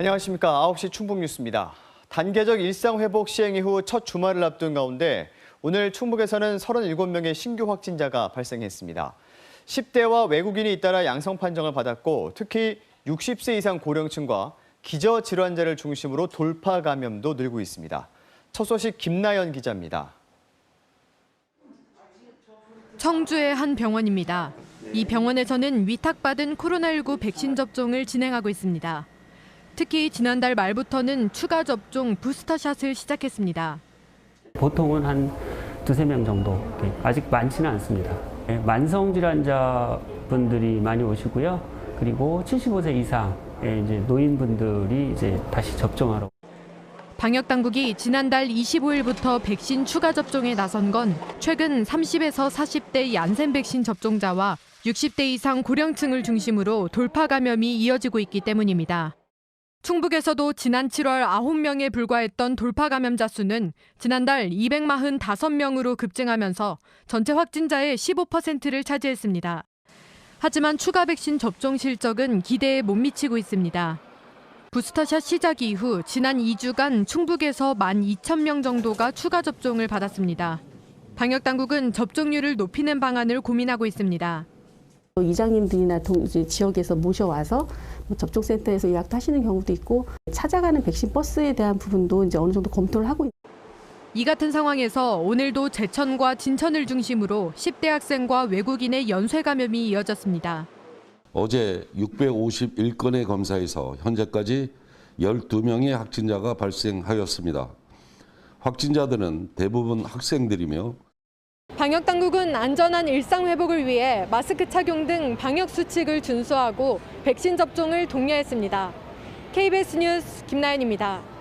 안녕하십니까. 9시 충북 뉴스입니다. 단계적 일상 회복 시행 이후 첫 주말을 앞둔 가운데 오늘 충북에서는 37명의 신규 확진자가 발생했습니다. 10대와 외국인이 잇따라 양성 판정을 받았고 특히 60세 이상 고령층과 기저 질환자를 중심으로 돌파 감염도 늘고 있습니다. 첫 소식 김나연 기자입니다. 청주의 한 병원입니다. 이 병원에서는 위탁받은 코로나19 백신 접종을 진행하고 있습니다. 특히 지난달 말부터는 추가 접종 부스터샷을 시작했습니다. 보통은 한 두세 명 정도. 네, 아직 많지는 않습니다. 네, 만성 질환자 분들이 많이 오시고요. 그리고 75세 이상의 이제 노인분들이 이제 다시 접종하러 방역 당국이 지난달 25일부터 백신 추가 접종에 나선 건 최근 30에서 40대 얀센 백신 접종자와 60대 이상 고령층을 중심으로 돌파 감염이 이어지고 있기 때문입니다. 충북에서도 지난 7월 9명에 불과했던 돌파 감염자 수는 지난달 245명으로 급증하면서 전체 확진자의 15%를 차지했습니다. 하지만 추가 백신 접종 실적은 기대에 못 미치고 있습니다. 부스터샷 시작 이후 지난 2주간 충북에서 12,000명 정도가 추가 접종을 받았습니다. 방역 당국은 접종률을 높이는 방안을 고민하고 있습니다. 또 이장님들이나 동, 지역에서 모셔와서 뭐 접종센터에서 예약도 하시는 경우도 있고 찾아가는 백신 버스에 대한 부분도 이제 어느 정도 검토를 하고 이 같은 상황에서 오늘도 제천과 진천을 중심으로 10대 학생과 외국인의 연쇄 감염이 이어졌습니다. 어제 651건의 검사에서 현재까지 12명의 확진자가 발생하였습니다. 확진자들은 대부분 학생들이며 방역 당국은 안전한 일상 회복을 위해 마스크 착용 등 방역 수칙을 준수하고 백신 접종을 독려했습니다. KBS 뉴스 김나연입니다.